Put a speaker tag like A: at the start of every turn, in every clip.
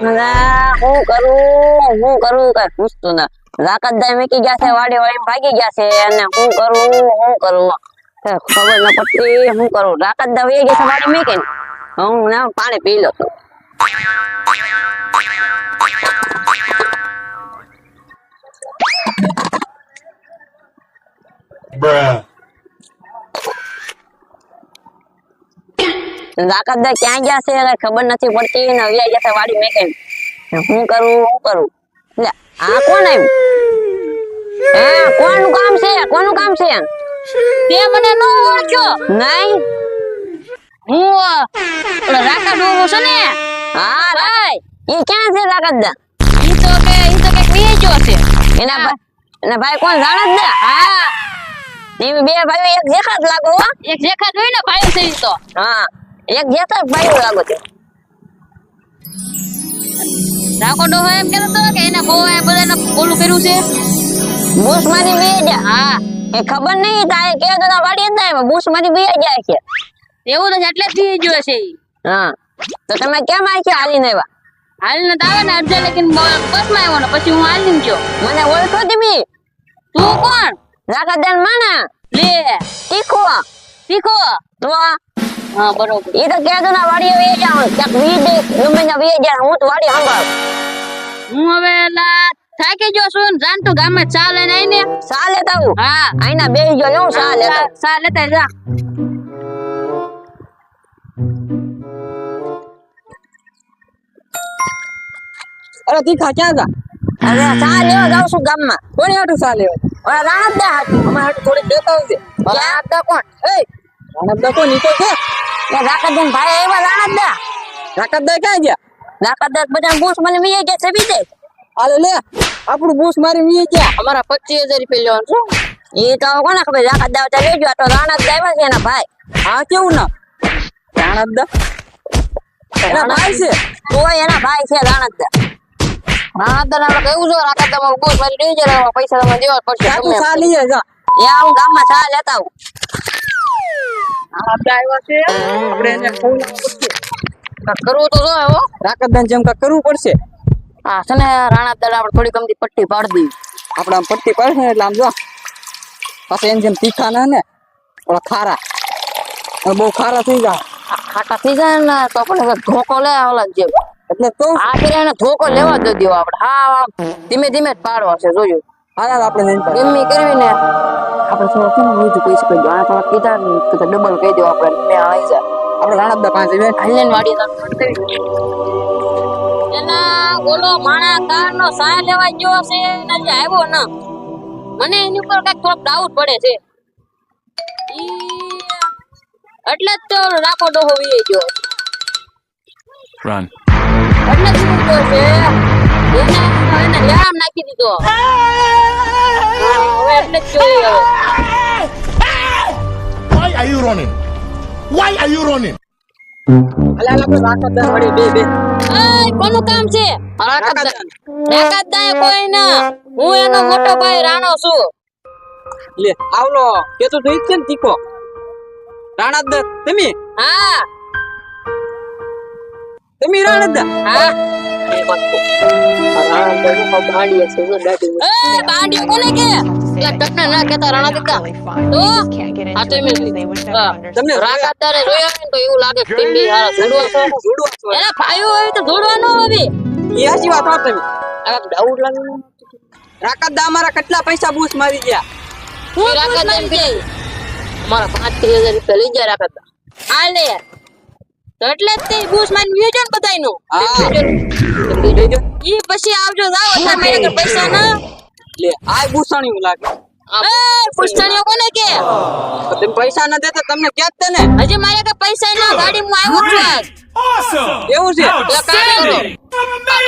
A: હું કરું હું કરું કઈ પૂછતું ના. લાકતદાર મૂકી ગયા છે, વાડી વાળી ભાગી ગયા છે, અને હું કરું હું કરું. ખબર ન પડતી, હું કરું. લાકતદાર વહી ગયા છે, વાડી મૂકીને. હું ના પાણી પી લો
B: Bruh.
A: લાકતદાર ક્યાં ગયા છે ખબર નથી પડતી ને વહી ગયા છે વાડી મૂકીને. હું કરું હું કરું? એટલે આ કોણ એમ? હે કોનું કામ છે? કોનું કામ છે?
C: તે મને ન ઓળખ્યો
A: નહીં.
C: હું રાકા ડોહો છે ને?
A: હા
C: ભાઈ.
A: એ ક્યાં છે લાકતદાર
C: ઈ તો કે ઈ તો કંઈક વેચ્યો છે.
A: એના એના ભાઈ કોણ જાણે જ ને
C: હા
A: બે ભાઈ એક જેખાત જ લાગો હો.
C: એક જેખાત હોય ને ભાઈ છે તો.
A: હા. એક જેખા જ ભાઈઓ લાગો છે
C: રાખો ડોહો એમ કહેતો તો કે એના બહુ બધાને ઓલું કર્યું છે.
A: બુશ મારી બે
C: હા
A: એ ખબર નહીં તારે કે તો ના વાડી જ એમાં બુશ મારી બે જાય છે.
C: એવું તો એટલે થઈ ગયો છે
A: હા તો તમે કેમ આવી છે હાલીને આવ્યા?
C: હાલીને તો આવે ને અડધે લેકિન બસમાં આવ્યો ને પછી હું હાલીને ગયો.
A: મને ઓળખો તમે?
C: તું કોણ?
A: લાકતદાર માના?
C: લે.
A: તીખો
C: શીખો.
A: તો
C: હા બરોબર
A: એ તો કે તો ના વાડી વે જાવ ક્યાંક વી દે ગમે ના વે જાય હું તો વાડી સંભાળ
C: હું હવે એલા થાકી ગયો છું ને જાન તો ગામે ચા લઈને આવીને
A: સા લેતા હું
C: હા
A: આઈના બે ગયો લઉં સા લેતા
C: ચા લેતા જા
D: અરે તીખા ક્યાં જા
A: અરે સા લેવા જાઉં છું ગામમાં
D: કોની હાટું સા લેવા
A: ઓલા રાણત દે હાથ
D: અમે હાટું થોડીક દેતા આવજે
A: ક્યાં તો કોણ
D: એ રાણપદા કોણ ઈ તો છે
A: એ રાકતદાર ભાઈ એવા રાણત દે
D: રાકતદા ક્યાં ગયા?
A: રાકતદાર બધા બૂસ મને વી ગયા છે બીજે?
D: હાલો લે આપણું બૂસ મારી મીએ ગયા. અમારા પચીસ હજાર રૂપિયા લેવાનું શું
A: એ તો કોને ખબર રાકતદાર તો લેજો આ તો રાણત દે આવ્યા છે એના ભાઈ.
D: હા કેવું ના રાણપદા એના ભાઈ છે?
A: કોઈ એના ભાઈ છે રાણત દા
C: રાણાદાર આપણે કેવું છે રાકા તમારું બોસ મારી પૈસા તમે દેવા પડશે
D: તું સા લઈ જા.
A: એ હું ગામમાં સા લેતા આવું.
D: આવ્યા છે આપણે એને ખવડાવવું પડશે
C: કરવું તો જો હો.
D: રાકતદાન જેમ કાંઈક કરવું પડશે.
C: હા છે ને રાણાદાર આપણે થોડી કમથી પટ્ટી પાડી દીધી
D: આપણે આમ પટ્ટી પડશે ને એટલે આમ જો. પાછા એને જેમ તીખા ના ને ઓલા ખારા. હવે બહુ ખારા થઈ જાય
C: ખાટા થઈ જાય ને તો આપણે ધોકો લે ઓલા જેમ.
D: એટલે તો?
C: આ એને ધોકો લેવા જ દેવો આપણે. હા હા, ધીમે ધીમે જ પાડવા છે
D: જોયું આપણે જઈને
C: કરવી ને. આપણે થોડો કેમ વધુ કહી દો આ થોડા કીધા ને કદાચ ડબલ કહી દો આપણે. મેં આવી જાય
D: આપણે ઘણા બધા પાંચ બે
C: હાલ્યન વાડી એના ઓલો માણા કાર નો સાય લેવા ગયો છે ને જે આવ્યો ના મને એની ઉપર કંઈક થોડોક ડાઉટ પડે છે. એટલે જ તો રાખો ડોહો વીએ ગયો.
B: રન
C: એટલે જ છે. એને એને નાખી દીધો એટલે જ જોઈએ
B: Why are you running? Why are you running?
D: હાલ હાલ આપણે રાકતદાન વળી બે બે
C: એય, કોનું કામ છે રાકાતદાય કોઈ ના હું એનો મોટો ભાઈ રાણો છું
D: લે આવલો. કે તો જોઈ છે ને તીખો? રાણપદા તમે?
C: હા.
D: તમે રાણપદા
C: હા. એ બાંડિયો કોને કે? એટલે તમને ના કહેતા રાણા દીકરા. તો? આ તો એમ હા.
D: તમને
C: રાકાતદારે જોયા ને તો એવું લાગે કે તેમ હારા જોડવા છે.
D: જોડવા છો.
C: એના ભાઈઓ હોય તો જોડવા ન
D: એ હાચી વાત હો તમે
C: આ ડાઉટ લાગે.
D: રાકતદા અમારા કેટલા પૈસા બૂસ મારી ગયા?
C: હું રાકાતદાર એમ કહે મારા પાંચ ત્રીસ હજાર રૂપિયા લઈ જાય રાકાતદાર આ લે તો એટલે જ તે બૂસ મારી મ્યુઝિયમ બધાયનું
D: હા.
C: ઈ પછી આવજો જાવ એટલે મારે આગળ પૈસા ના
D: લે આ બૂસાણી લાગે.
C: એ પુષ્ટણીઓ કોને કે?
D: તો તમે પૈસા ન દેતા તમને ક્યાં જ તે ને
C: હજી મારે આગળ પૈસા ના ગાડી માં આવ્યો છું આજ
B: Awesome.
D: એવું છે?
C: એટલે કાઢી કરો.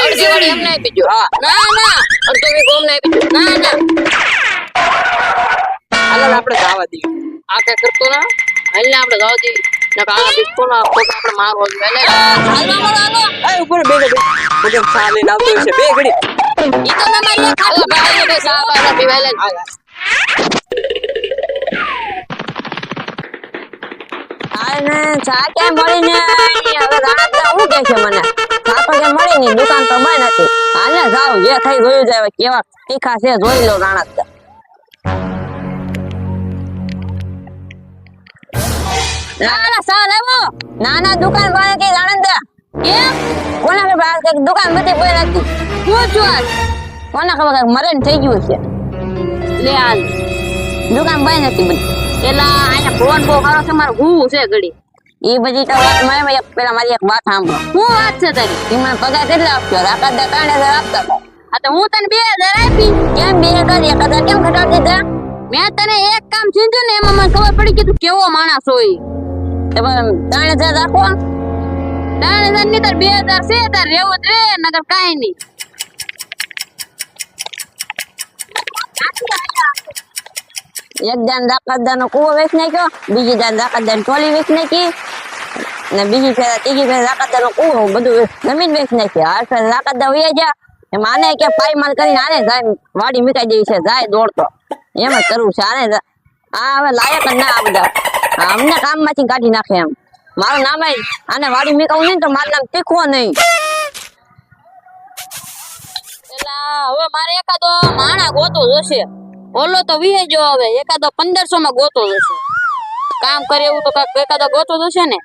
C: અડધી વાળી એમને આપી દો
D: હા.
C: ના ના. અડધો વીઘો અમને આપી દો ના ના.
D: હાલ હાલ આપણે જવા દઈએ.
C: આ કઈ કરતો ના? હાલ ને આપણે જાવ દી નકર આ બિસ્કો ના ખોટ આપણે મારવો જોઈએ એટલે હાલવા હાલો
D: એ ઉપર બે બે બધે ચા લઈને આવતો હશે બે ઘડી.
C: ઈ તો ના મારી ખાલી ભાઈ ને સા બા પીવાય લે
A: હાલ. ને ચા ક્યાં મળી ને? હવે કે છે મને? મળી ની દુકાન તો બંધ હતી. હાલે જાવ જે થઈ જોયું જાય કેવા તીખા છે જોઈ લો રાણા
C: ના હું છું ઘડી.
A: એ બધી પેલા મારી એક વાત સાંભળો.
C: હું વાત છે
A: પગાર કેટલા આપશો? રાકા દા ત્રણ આપતા
C: હું તને બે હજાર
A: કેમ બે હજાર? એક કેમ ઘટાડી દીધા?
C: મેં તને એક કામ ચીંધ્યું ને, એમાં મને ખબર પડી કે તું કેવો માણસ હોય.
A: ત્રણ હજાર રાખો
C: ત્રણ હજારની તાર બે હજાર છે, તાર રહેવું રે નગર કાંઈ નહીં.
A: એક જાન રાકતદાર નો કુવો વેચ નાખ્યો, બીજી દાન રાકતદાર ટોલી વેચ નાખી ને બીજી ફેરા, ત્રીજી ફેરા રાકતદાર નો કુવો બધું જમીન વેચ નાખી. હાર ફેર રાકતદાર વયા જા એમ આને કે પાયમાલ કરીને આને જાય, વાડી મીકાઈ દેવી છે, જાય દોડતો. એમ જ કરવું છે, આને આ હવે લાયક જ ના આ બધા. અમને કામમાંથી કાઢી નાખે એમ. મારું નામ આને વાડી મીકાવું નહીં તો મારું નામ તીખવો નહીં
C: હવે મારે એકાદો માણા ગોતો જોશે. ઓલો તો વીહે જો હવે એકાદો પંદરસો માં ગોતો જોશે. કામ કરે એવું તો એકાદો ગોતો જોશે ને?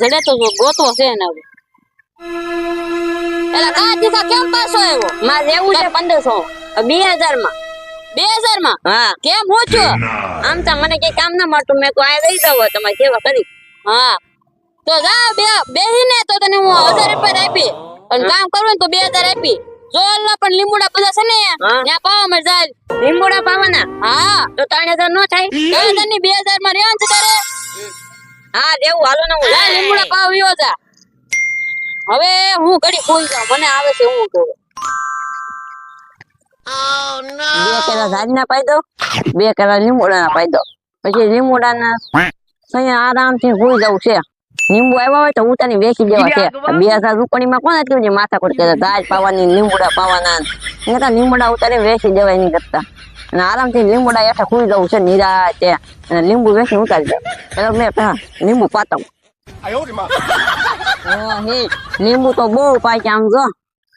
C: જડે તો ગોતો છે ને હવે. પેલા કા દીધા કેમ પાછો આવ્યો?
A: મારે એવું છે પંદરસો? બે હજારમાં
C: બે હજારમાં?
A: હા.
C: કેમ? હું છું?
A: આમ તો મને કઈ કામ ના મળતું. મેં કોઈ આવી રહી જાવ તમારે સેવા કરી.
C: હા. તો જા બે બેહીને તો તને હું હજાર રૂપિયા આપી. અને કામ કરવું ને તો બે હજાર આપી. જો અલ્લા પણ લીંબુડા બધા છે ને ત્યાં પાવા માં જાય.
A: લીંબુડા પાવાના?
C: હા.
A: તો ત્રણ હજાર નો થાય?
C: ત્રણ હજારની બે હજારમાં રેવાનું છે તારે?
A: હા દેવું હાલો ને હું
C: લીંબુડા પાવ વિયો જા. હવે હું ઘડી ફૂલ જાઉં. મને આવે છે હું કરું.
A: Oh, બે કેરા ઝાડના પાઈ દો બે કેરા લીંબોડાના ના દો પછી લીંબોડાના અહીંયા આરામથી ભૂઈ જવું છે. લીંબુ આવ્યા હોય તો ઉતારી વેચી દેવા છે. બે હજાર રૂપણીમાં કોણ આટલું માથા માથાકૂટ કે ગાજ પાવાની લીંબુડા પાવાના. એના લીંબુડા ઉતારી વેચી દેવાય નહીં કરતા. અને આરામથી લીંબુડા એઠા ખુઈ જવું છે નીરા છે. અને લીંબુ વેચી ઉતારી દે. એટલે મેં લીંબુ પાતા લીંબુ તો બહુ પાય આમ જો.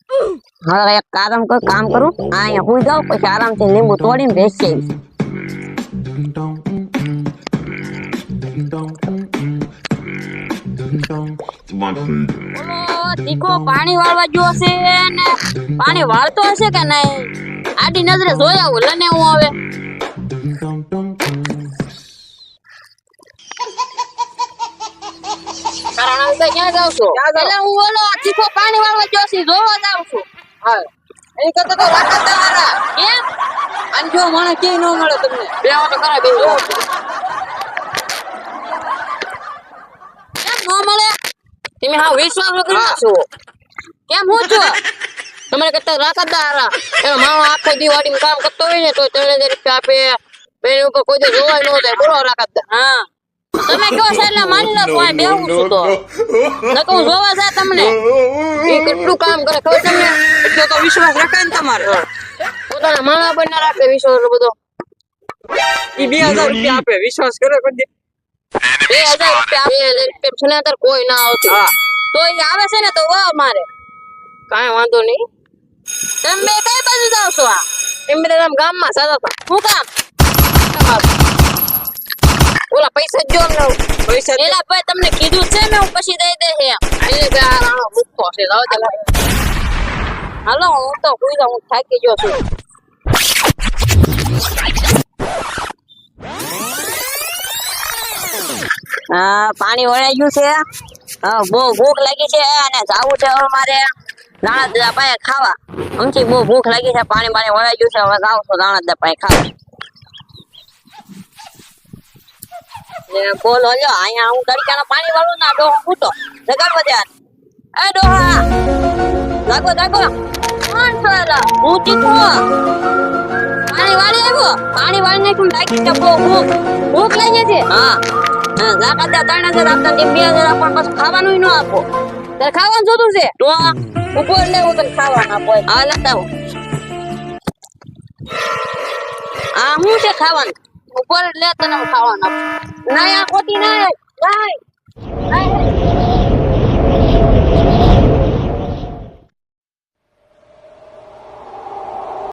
A: હવે એક કામ કર કામ કરું, આ અહીંયા હુઈ જાઉં, પછી આરામથી લીંબુ તોડીને બેસી.
C: તીખો પાણી વાળવા જો હશે ને? પાણી વાળતો હશે કે નહીં? આડી નજરે જોયા આવું, લને હું હવે? કારણ હવે તો ક્યાં જાઉં. છું એટલે હું ઓલો તીખો પાણી વાળવા જોશી જોવા જાઉં છું.
D: હા એની કરતા તો રાકા તમારા.
C: કેમ?
D: અને જો મને કે ન મળે તમને.
C: બે તો ખરા બે કેમ ન મળે? તમે હા વિશ્વાસ વગર છો કેમ હું છો? તમારે કરતા રાખતા હારા. એનો માણસ આખો દી વાડીમાં કામ કરતો હોય ને તો ત્રણ હજાર રૂપિયા આપે એની ઉપર કોઈ જોવાય ન જાય બોલો રાખત. હા. તમે કયો છે એટલે માની લો તો બેહું છું તો? નકર હું જોવા જા તમને. એ કેટલું કામ કરે ખબર તમને?
D: એટલો તો વિશ્વાસ રખાય ને તમારે.
C: પોતાના માણા પર ના રાખે વિશ્વાસ બધો.
D: ઈ બે હજાર રૂપિયા આપે વિશ્વાસ કરે પછી
C: બે હજાર રૂપિયા બે હજાર રૂપિયા છે ને અત્યારે કોઈ ના આવતું. તો એ આવે છે ને તો વો મારે કાંઈ વાંધો નહીં. તમે બે કઈ બાજુ જાવ છો આ? એમ ગામમાં સાદા હું શું કામ પૈસા જ જો અમને
D: પૈસા જ-
C: એલા ભાઈ તમને કીધું છે મેં હું પછી દઈ દે છે એટલે કે આ રાણો મૂકતો છે લાવો ચાલો હાલો હું તો હુઈ જાઉં હું થાકી ગયો છું.
A: હા પાણી વળાઈ ગયું છે. હા બહુ ભૂખ લાગી છે અને જાવું છે હવે મારે. દાણા દાદા પાસે ખાવા. અમથી બહુ ભૂખ લાગી છે પાણી પાણી વળાઈ ગયું છે હવે જાવ છું દાણા દાદા પાસે ખાવા ને બોલ હું હું
C: લાગી ભૂખ ભૂખ લાગી છે?
A: હા. હા ત્યાં ત્રણ હજાર આપતા બે હજાર ખાવાનું ન આપો.
C: તારે ખાવાનું જોતું છે? હું ખાવાનું આપો.
A: આ શું છે ખાવાનું?
C: ઊભો એટલે તને હું ખાવાનું. આપું
A: ના આ ખોટી
C: નહીં નહીં